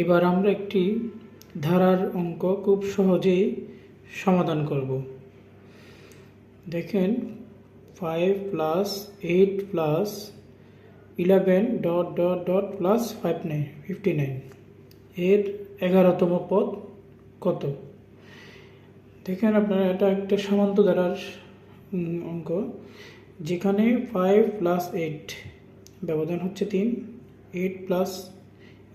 এবার আমরা একটি ধারার অঙ্ক খুব সহজেই সমাধান করব। দেখেন five plus eight plus eleven dot dot dot plus five nine fifty nine এর এগারোতম পদ কত? দেখেন, আপনারা এটা একটা সমান্ত ধারার অঙ্ক। যেখানে ফাইভ প্লাস এইট ব্যবধান হচ্ছে তিন এইট প্লাস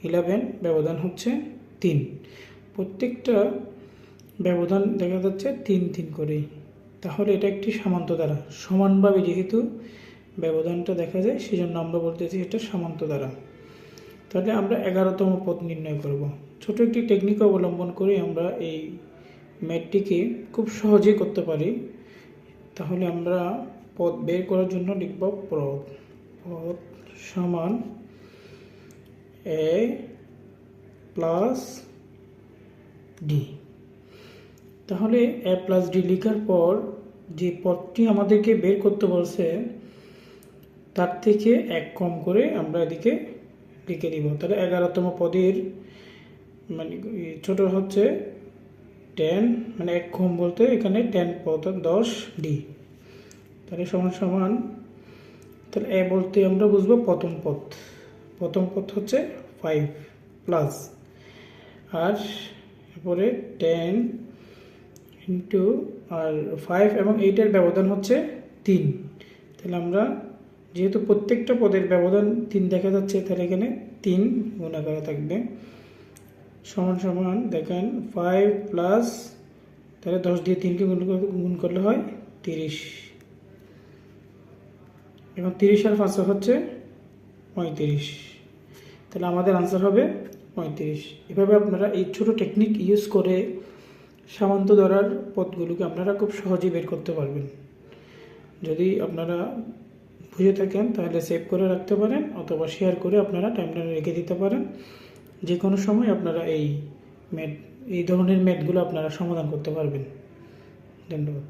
ইলেভেন ব্যবধান হচ্ছে তিন। প্রত্যেকটা ব্যবধান দেখা যাচ্ছে তিন তিন করেই। তাহলে এটা একটি সামান্ত দ্বারা। সমানভাবে যেহেতু ব্যবধানটা দেখা যায় সেই জন্য আমরা বলতেছি এটা সামান্ত দ্বারা। তাহলে আমরা এগারোতম পদ নির্ণয় করব। ছোট একটি টেকনিক অবলম্বন করে আমরা এই ম্যাথটিকে খুব সহজেই করতে পারি। তাহলে আমরা পদ বের করার জন্য লিখব পদ। পদ সমান এ প্লাস ডি তাহলে এ প্লাস ডি লেখার পর যে পদটি আমাদেরকে বের করতে বলছে, তার থেকে এক কম করে আমরা এদিকে লিখে দিব। তাহলে এগারোতম পদের মানে ছোট হচ্ছে টেন মানে এক কম বলতে এখানে টেন পদ দশ ডি তাহলে সমান সমান, তাহলে এ বলতে আমরা বুঝব প্রথম পথ প্রথম পথ হচ্ছে ফাইভ প্লাস আর এরপরে টেন ইন্টু আর ফাইভ এবং এইটের ব্যবধান হচ্ছে তিন। তাহলে আমরা যেহেতু প্রত্যেকটা পদের ব্যবধান তিন দেখা যাচ্ছে, তাহলে এখানে তিন গুণা করা থাকবে। সমান সমান দেখেন ফাইভ প্লাস তাহলে দশ দিয়ে তিনকে গুণ গুণ করলে হয় তিরিশ। এবং তিরিশ আর পাঁচশো হচ্ছে পঁয়ত্রিশ। তাহলে আমাদের আনসার হবে পঁয়ত্রিশ। এভাবে আপনারা এই ছোট টেকনিক ইউজ করে সামান্ত ধরার পথগুলোকে আপনারা খুব সহজেই বের করতে পারবেন। যদি আপনারা বুঝে থাকেন, তাহলে সেভ করে রাখতে পারেন অথবা শেয়ার করে আপনারা টাইমলাইনে রেখে দিতে পারেন। যে কোনো সময় আপনারা এই ম্যাট এই ধরনের ম্যাটগুলো আপনারা সমাধান করতে পারবেন। ধন্যবাদ।